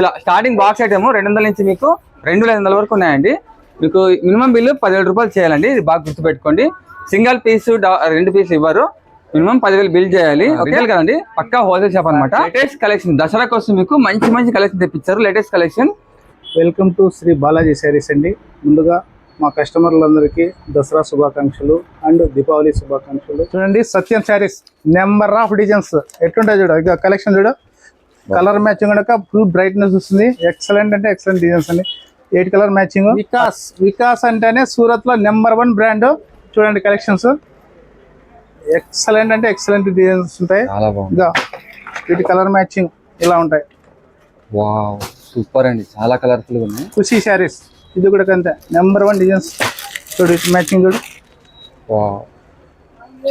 ఇలా starting box item రెండు వందల నుంచి మీకు రెండు వేల ఐదు వందల వరకు ఉన్నాయండి. మీకు మినిమం బిల్లు పదివేల రూపాయలు చేయాలండి. ఇది బాగా గుర్తుపెట్టుకోండి. సింగిల్ పీస్ రెండు పీస్ ఇవ్వరు. మినిమం పదివేలు బిల్ చేయాలి. ఓకే కదండి పక్కా హోల్సేల్ షాప్ అనమాట లేటెస్ట్ కలెక్షన్ దసరా కోసం మీకు మంచి మంచి కలెక్షన్ తెప్పించారు latest collection welcome to Shri Balaji Sarees అండి. ముందుగా మా కస్టమర్లందరికీ దసరా శుభాకాంక్షలు అండ్ దీపావళి శుభాకాంక్షలు. చూడండి Satyam Sarees number of designs ఎట్లుంటాయి చూడ? ఇక కలెక్షన్ చూడ. కలర్ మ్యాచింగ్ కనుక ఫుల్ బ్రైట్నెస్ వస్తుంది. ఎక్సలెంట్ అంటే ఎక్సలెంట్ డిజైన్స్ అండి. Eight colour matching Vikas Vikas అంటేనే సూరత్లో నెంబర్ వన్ బ్రాండ్ చూడండి కలెక్షన్స్ ఎక్సలెంట్ అంటే ఎక్సలెంట్ డిజైన్స్ ఉంటాయి. చాలా బాగుంది. ఇంకా వీటి కలర్ మ్యాచింగ్ ఇలా ఉంటాయి. వావ్ సూపర్ అండి. చాలా కలర్ఫుల్గా ఉన్నాయి. ఖుషి శారీస్. ఇది కూడా అంతే నెంబర్ వన్ డిజైన్స్ చూడు మ్యాచింగ్ చూడు. వావ్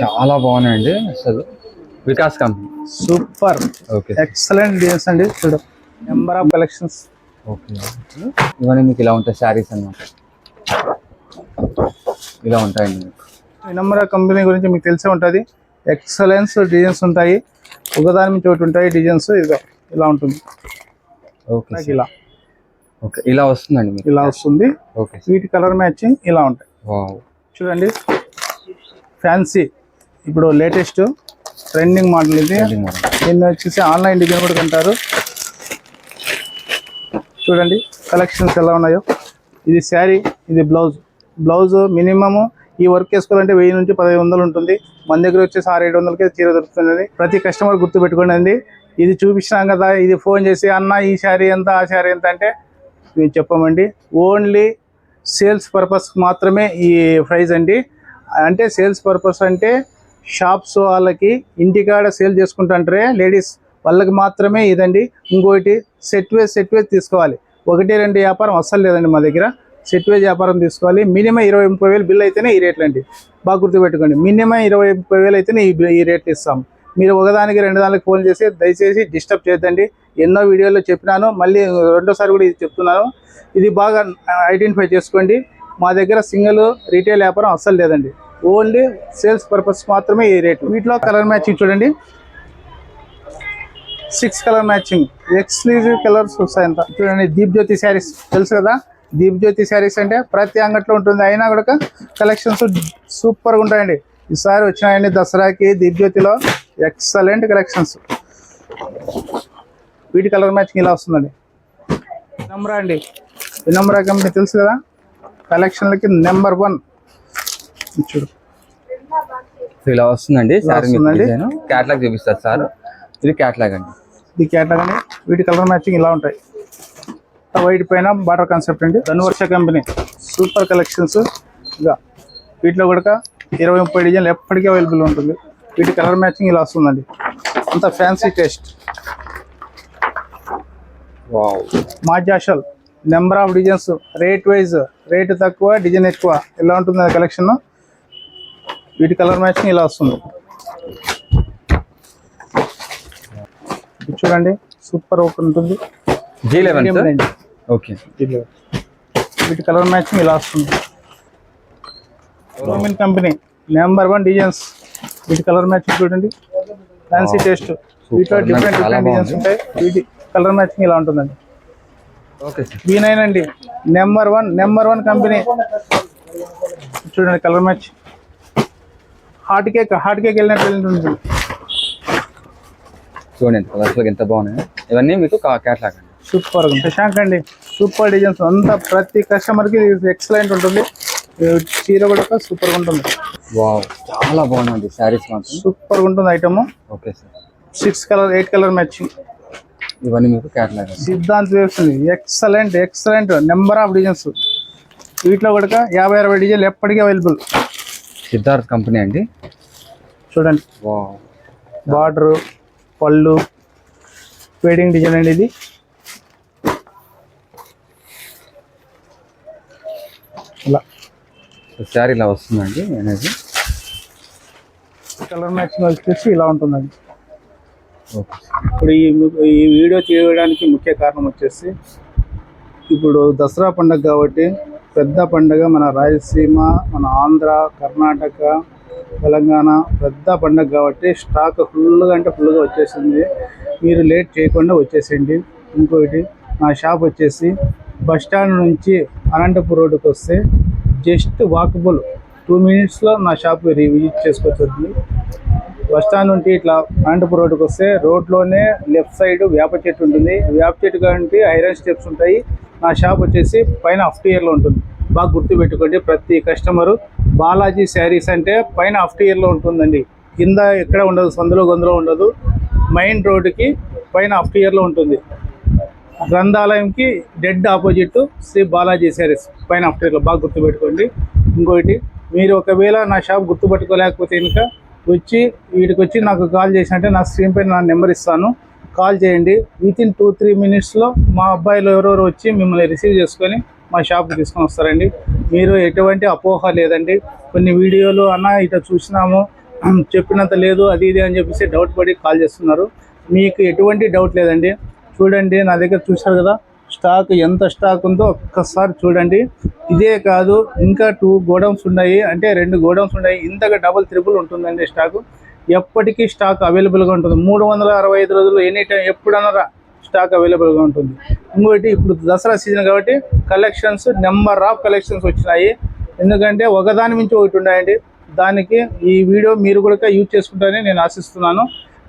చాలా బాగున్నాయండి అసలు. Vikas company super. Okay. Excellent designs అండి. చూడు. Number of collections. ఓకే. ఇవన్నీ మీకు ఇలా ఉంటాయి శారీస్ అన్నమాట. ఇలా ఉంటాయండి మీకు. ఈ నెంబర్ ఆఫ్ కంపెనీ గురించి మీకు తెలిసే ఉంటుంది. ఎక్సలెన్స్ డిజైన్స్ ఉంటాయి. ఒకదాని నుంచి ఒకటి ఉంటాయి డిజైన్స్. ఇదిగో ఇలా ఉంటుంది. ఓకే ఇలా. ఓకే ఇలా వస్తుందండి మీకు. ఇలా వస్తుంది. ఓకే వీటి కలర్ మ్యాచింగ్ ఇలా ఉంటాయి. చూడండి. ఫ్యాన్సీ. ఇప్పుడు లేటెస్ట్ ట్రెండింగ్ మోడల్ ఇది. దీన్ని వచ్చేసి ఆన్లైన్ డిజైన్ కూడా కొంటారు. చూడండి కలెక్షన్స్ ఎలా ఉన్నాయో. ఇది శారీ ఇది బ్లౌజ్ బ్లౌజ్ మినిమము ఈ వర్క్ వేసుకోవాలంటే వెయ్యి నుంచి పదిహేను వందలు ఉంటుంది. మన దగ్గర వచ్చేసి ఆరు ఏడు వందలకే చీర దొరుకుతుంది ప్రతి కస్టమర్ గుర్తు పెట్టుకోండి ఇది చూపించినాం కదా ఇది ఫోన్ చేసి అన్న ఈ శారీ ఎంత ఆ శారీ ఎంత అంటే మేము చెప్పమండి. ఓన్లీ సేల్స్ పర్పస్ మాత్రమే ఈ ప్రైజ్ అండి. అంటే సేల్స్ పర్పస్ అంటే షాప్స్ వాళ్ళకి ఇంటికాడ సేల్ చేసుకుంటుంటారే. లేడీస్ వాళ్ళకి మాత్రమే ఇదండి. ఇంకోటి సెట్ వేజ్ సెట్ వేస్ తీసుకోవాలి. ఒకటి రెండు వ్యాపారం అస్సలు లేదండి మా దగ్గర. సెట్ వేజ్ వ్యాపారం తీసుకోవాలి. మినిమం ఇరవై ముప్పై వేలు బిల్ అయితేనే ఈ రేట్లు అండి. బాగా గుర్తుపెట్టుకోండి. మినిమం ఇరవై ముప్పై వేలు అయితేనే ఈ ఈ రేట్లు ఇస్తాం. మీరు ఒకదానికి రెండు దానికి ఫోన్ చేసి దయచేసి డిస్టర్బ్ చేద్దండి ఎన్నో వీడియోలో చెప్పినాను. మళ్ళీ రెండోసారి కూడా ఇది చెప్తున్నాను. ఇది బాగా ఐడెంటిఫై చేసుకోండి. మా దగ్గర సింగిల్ రీటైల్ వ్యాపారం అస్సలు లేదండి. ఓన్లీ సేల్స్ పర్పస్ మాత్రమే ఈ రేట్. వీటిలో కలర్ మ్యాచింగ్ చూడండి. Six colour matching. Exclusive colours వస్తాయంత చూడండి దీప్ జ్యోతి శారీస్. తెలుసు కదా? దీప్ జ్యోతి శారీస్ అంటే ప్రతి అంగట్లో ఉంటుంది. అయినా కూడా కలెక్షన్స్ సూపర్గా ఉంటాయండి. ఈసారి వచ్చినాయండి దసరాకి దీప్ జ్యోతిలో ఎక్సలెంట్ కలెక్షన్స్. వీటి కలర్ మ్యాచింగ్ ఇలా వస్తుందండి. వినమ్రా అండి. వినమ్రా కంపెనీ తెలుసు కదా? కలెక్షన్లకి నెంబర్ వన్. చూడు. ఇలా వస్తుందండి. క్యాట్లాగ్ చూపిస్తారు సార్ ఇది క్యాట్లాగ్ అండి. ఈ కేటలాగ్ అని వీటి కలర్ మ్యాచింగ్ ఇలా ఉంటాయి. వైట్ పైన బార్డర్ కాన్సెప్ట్ అండి. ధనువర్ష కంపెనీ సూపర్ కలెక్షన్స్ ఇంకా వీటిలో కూడా ఇరవై ముప్పై డిజైన్లు ఎప్పటికీ అవైలబుల్ ఉంటుంది. వీటి కలర్ మ్యాచింగ్ ఇలా వస్తుందండి. అంత fancy taste మాజాషల్ number of designs rate wise rate తక్కువ డిజైన్ ఎక్కువ. ఎలా ఉంటుంది కలెక్షన్ వీటి కలర్ మ్యాచింగ్ ఇలా వస్తుంది. చూడండి సూపర్ ఓపెన్ ఉంటుంది. G eleven. ఓకే వీటి కలర్ మ్యాచింగ్ ఇలా వస్తుంది. Romin company number one designs వీటి కలర్ మ్యాచింగ్ చూడండి. ఫ్యాన్సీ టేస్ట్ వీటిలో డిఫరెంట్ డిఫరెంట్ డిజైన్స్. ఉంటాయి. వీటి కలర్ మ్యాచింగ్ ఇలా ఉంటుందండి. బీ నైన్ అండి. Number one number one company చూడండి colour match. Hot cake hot cake వెళ్ళినట్టు ఉంటుంది చూడండి ఎంత బాగున్నాయి. ఇవన్నీ మీకు క్యాట్లాగ్ అండి. సూపర్ శశాంక్ అండి సూపర్ డిజైన్స్. అంతా ప్రతి కస్టమర్కి ఎక్సలెంట్ ఉంటుంది. చీర కూడా సూపర్గా ఉంటుంది. వావ్ చాలా బాగుందండి శారీస్ మాత్రం. సూపర్గా ఉంటుంది item. Okay sir. Six colour eight colour matching. ఇవన్నీ మీకు క్యాట్లాగ్ సిద్ధాంత్ వేస్తుంది excellent excellent. Number of designs. వీటిలో కూడా యాభై అరవై డిజైన్లు ఎప్పటికీ అవైలబుల్. సిద్ధార్థ్ కంపెనీ అండి. చూడండి. వావ్. బార్డర్ పళ్ళు వెడ్డింగ్ డిజైన్ అండి ఇది. ఇలా శారీ ఇలా వస్తుందండి అనేది. కలర్ మ్యాచింగ్ వచ్చేసి ఇలా ఉంటుందండి. ఇప్పుడు ఈ ఈ వీడియో తీయడానికి ముఖ్య కారణం వచ్చేసి ఇప్పుడు దసరా పండగ కాబట్టి పెద్ద పండగ మన రాయలసీమ మన ఆంధ్ర కర్ణాటక తెలంగాణ పెద్ద పండగ కాబట్టి స్టాక్ ఫుల్గా అంటే ఫుల్గా వచ్చేసింది. మీరు లేట్ చేయకుండా వచ్చేసేయండి. ఇంకొకటి నా షాప్ వచ్చేసి బస్ స్టాండ్ నుంచి అనంతపురం రోడ్డుకి వస్తే జస్ట్ వాకబుల్ టూ మినిట్స్లో నా షాప్ విజిట్ చేసుకోవచ్చు బస్ స్టాండ్ నుండి ఇట్లా అనంతపురం రోడ్డుకి వస్తే రోడ్లోనే లెఫ్ట్ సైడ్ వేప చెట్టు ఉంటుంది. వేప చెట్టు కంటే ఐరన్ స్టెప్స్ ఉంటాయి. నా షాప్ వచ్చేసి పైన అఫ్ట్ ఇయర్లో ఉంటుంది. బాగా గుర్తుపెట్టుకోండి ప్రతి కస్టమరు బాలాజీ శారీస్ అంటే పైన అఫ్ట్ ఇయర్లో ఉంటుందండి. కింద ఎక్కడ ఉండదు సందులో గొంతులో ఉండదు. మెయిన్ రోడ్డుకి పైన అఫ్ట్ ఇయర్లో ఉంటుంది. గ్రంథాలయంకి డెడ్ ఆపోజిట్ శ్రీ బాలాజీ శారీస్ పైన అఫ్ట్ ఇయర్లో. బాగా గుర్తుపెట్టుకోండి. ఇంకోటి మీరు ఒకవేళ నా షాప్ గుర్తుపెట్టుకోలేకపోతే ఇంకా వచ్చి వీటికి వచ్చి నాకు కాల్ చేసినట్టే నా స్క్రీన్ పైన నా నెంబర్ ఇస్తాను. కాల్ చేయండి. విత్ ఇన్ టూ త్రీ మినిట్స్లో మా అబ్బాయిలు ఎవరెవరు వచ్చి మిమ్మల్ని రిసీవ్ చేసుకొని మా షాప్కి తీసుకొని వస్తారండి. మీరు ఎటువంటి అపోహ లేదండి. కొన్ని వీడియోలు అన్న ఇట్లా చూసినాము చెప్పినంత లేదు అది ఇది అని చెప్పేసి డౌట్ పడి కాల్ చేస్తున్నారు. మీకు ఎటువంటి డౌట్ లేదండి. చూడండి నా దగ్గర చూశారు కదా స్టాక్ ఎంత స్టాక్ ఉందో ఒక్కసారి చూడండి. ఇదే కాదు ఇంకా టూ గోడౌన్స్ ఉన్నాయి అంటే రెండు గోడౌన్స్ ఉన్నాయి ఇంతగా డబుల్ త్రిపుల్ ఉంటుందండి స్టాకు ఎప్పటికీ స్టాక్ అవైలబుల్గా ఉంటుంది. మూడు వందల అరవై ఐదు రోజులు ఎనీ టైం ఎప్పుడన్నా స్టాక్ అవైలబుల్గా ఉంటుంది. ఇంకోటి ఇప్పుడు దసరా సీజన్ కాబట్టి కలెక్షన్స్ నెంబర్ ఆఫ్ కలెక్షన్స్ వచ్చినాయి. ఎందుకంటే ఒకదాని మించి ఒకటి ఉన్నాయండి. దానికి ఈ వీడియో మీరు కూడా యూజ్ చేసుకుంటారని నేను ఆశిస్తున్నాను.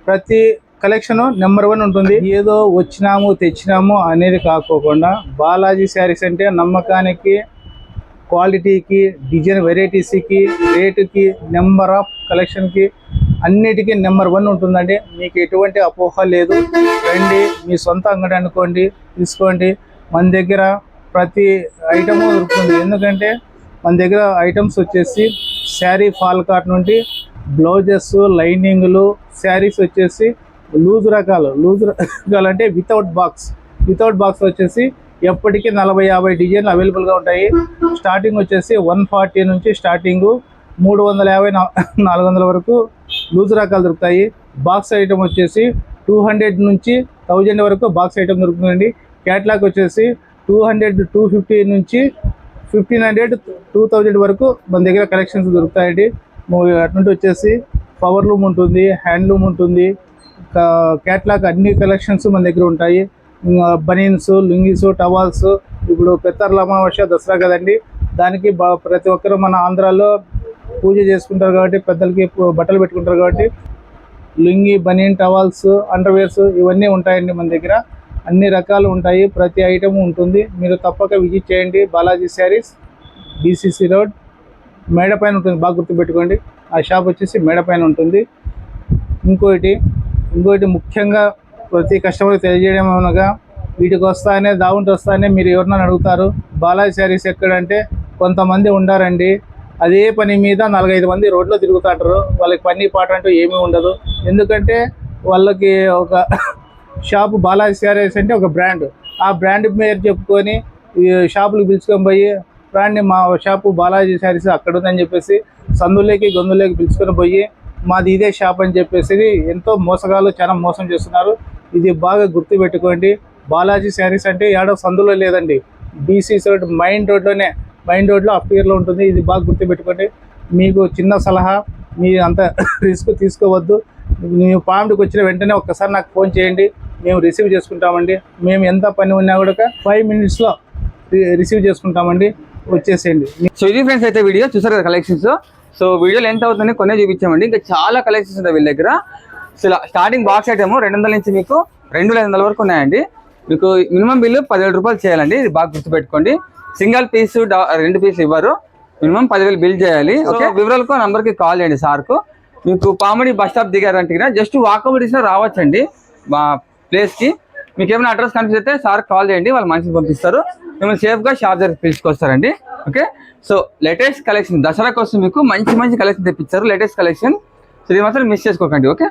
ప్రతి కలెక్షన్ నెంబర్ వన్ ఉంటుంది. ఏదో వచ్చినాము తెచ్చినాము అనేది కాకోకుండా బాలాజీ శారీస్ అంటే నమ్మకానికి క్వాలిటీకి డిజైన్ వెరైటీస్కి రేటుకి నెంబర్ ఆఫ్ కలెక్షన్కి అన్నిటికీ నెంబర్ వన్ ఉంటుందండి. మీకు ఎటువంటి అపోహ లేదు. రండి మీ సొంత అంగడి అనుకోండి తీసుకోండి. మన దగ్గర ప్రతి ఐటము దొరుకుతుంది. ఎందుకంటే మన దగ్గర ఐటమ్స్ వచ్చేసి శారీ ఫాల్ కాట్ నుండి బ్లౌజెస్ లైనింగ్లు శారీస్ వచ్చేసి లూజ్ రకాలు. లూజ్ రకాలు అంటే వితౌట్ బాక్స్ వితౌట్ బాక్స్ వచ్చేసి ఎప్పటికీ నలభై యాభై డిజైన్లు అవైలబుల్గా ఉంటాయి. స్టార్టింగ్ వచ్చేసి వన్ ఫార్టీ నుంచి స్టార్టింగు మూడు వందల యాభై నాలుగు వందల వరకు లూజ్ రకాలు దొరుకుతాయి. బాక్స్ ఐటమ్ వచ్చేసి టూ హండ్రెడ్ నుంచి థౌజండ్ వరకు బాక్స్ ఐటమ్ దొరుకుతుందండి. క్యాట్లాగ్ వచ్చేసి టూ హండ్రెడ్ టూ ఫిఫ్టీ నుంచి ఫిఫ్టీన్ హండ్రెడ్ టూ థౌజండ్ వరకు మన దగ్గర కలెక్షన్స్ దొరుకుతాయండి. అటువంటి వచ్చేసి పవర్ లూమ్ ఉంటుంది హ్యాండ్లూమ్ ఉంటుంది క్యాట్లాగ్ అన్ని కలెక్షన్స్ మన దగ్గర ఉంటాయి. బనీన్స్ లుంగీస్ టవాల్స్ ఇప్పుడు పెత్తర్ల అమావాస్య దసరా కదండి. దానికి బా- ప్రతి ఒక్కరు మన ఆంధ్రాలో పూజ చేసుకుంటారు కాబట్టి పెద్దలకి బట్టలు పెట్టుకుంటారు కాబట్టి లుంగి బనీన్ టవాల్స్ అండర్వేర్స్ ఇవన్నీ ఉంటాయండి మన దగ్గర. అన్ని రకాలు ఉంటాయి. ప్రతి ఐటమ్ ఉంటుంది. మీరు తప్పక విజిట్ చేయండి. బాలాజీ శారీస్ బీసీసీ రోడ్ మేడ పైన ఉంటుంది. బాగా గుర్తుపెట్టుకోండి. ఆ షాప్ వచ్చేసి మేడ పైన ఉంటుంది. ఇంకోటి ఇంకోటి ముఖ్యంగా ప్రతి కస్టమర్ తెలియజేయడం అనగా వీటికి వస్తానే దావుంటి వస్తానే మీరు ఎవరినైనా అడుగుతారు. బాలాజీ శారీస్ ఎక్కడంటే కొంతమంది ఉండారండి. అదే పని మీద నాలుగైదు మంది రోడ్లో తిరుగుతుంటారు. వాళ్ళకి పని పాట అంటూ ఏమీ ఉండదు. ఎందుకంటే వాళ్ళకి ఒక షాపు బాలాజీ శారీస్ అంటే ఒక బ్రాండ్. ఆ బ్రాండ్ పేరు చెప్పుకొని ఈ షాపులకు పిలుచుకొని పోయి బ్రాండ్ని మా షాపు బాలాజీ శారీస్ అక్కడ ఉందని చెప్పేసి సందులోకి గొంతులోకి పిలుచుకొని పోయి మాది ఇదే షాప్ అని చెప్పేసి ఎంతో మోసగాళ్ళు చాలా మోసం చేస్తున్నారు. ఇది బాగా గుర్తుపెట్టుకోండి. బాలాజీ శారీస్ అంటే ఏడో సందులో లేదండి. బీసీ రోడ్ మైన్ రోడ్లోనే మైన్ రోడ్లో అఫ్టియర్లో ఉంటుంది. ఇది బాగా గుర్తుపెట్టుకోండి. మీకు చిన్న సలహా మీ అంత రిస్క్ తీసుకోవద్దు. మేము పాయింట్కి వచ్చిన వెంటనే ఒక్కసారి నాకు ఫోన్ చేయండి. మేము రిసీవ్ చేసుకుంటామండి. మేము ఎంత పని ఉన్నా కూడా ఫైవ్ మినిట్స్లో రిసీవ్ చేసుకుంటామండి. వచ్చేసేయండి. సో ఇది ఫ్రెండ్స్ అయితే వీడియో చూసారు కదా కలెక్షన్స్ సో వీడియోలు ఎంత అవుతుంది కొనే చూపించామండి. ఇంకా చాలా కలెక్షన్స్ ఉంటాయి వీళ్ళ దగ్గర. సో స్టార్టింగ్ బాక్స్ ఐటమ్ రెండు వందల నుంచి మీకు రెండు వేల ఐదు వందల వరకు ఉన్నాయండి. మీకు మినిమం బిల్లు పదివేల రూపాయలు చేయాలండి. ఇది బాగా గుర్తుపెట్టుకోండి. సింగిల్ పీస్ రెండు పీసులు ఇవ్వరు. మినిమం పదివేలు బిల్ చేయాలి. ఓకే? వివరాలకు నంబర్కి కాల్ చేయండి సార్కు. మీకు పామడి బస్ స్టాప్ దిగారంటే జస్ట్ వాకబుల్ ఇచ్చినా రావచ్చండి. మా ప్లేస్కి. మీకు ఏమైనా అడ్రస్ కనిపిస్తే సార్ కాల్ చేయండి వాళ్ళు మనిషిని పంపిస్తారు. మిమ్మల్ని సేఫ్గా షాప్ దగ్గర పిలుచుకొస్తారండి. Okay? So latest collection Dasara కోసం మీకు మంచి మంచి కలెక్షన్ తెప్పించారు లేటెస్ట్ కలెక్షన్. సో ఇది మాత్రం మిస్ చేసుకోకండి ఓకే?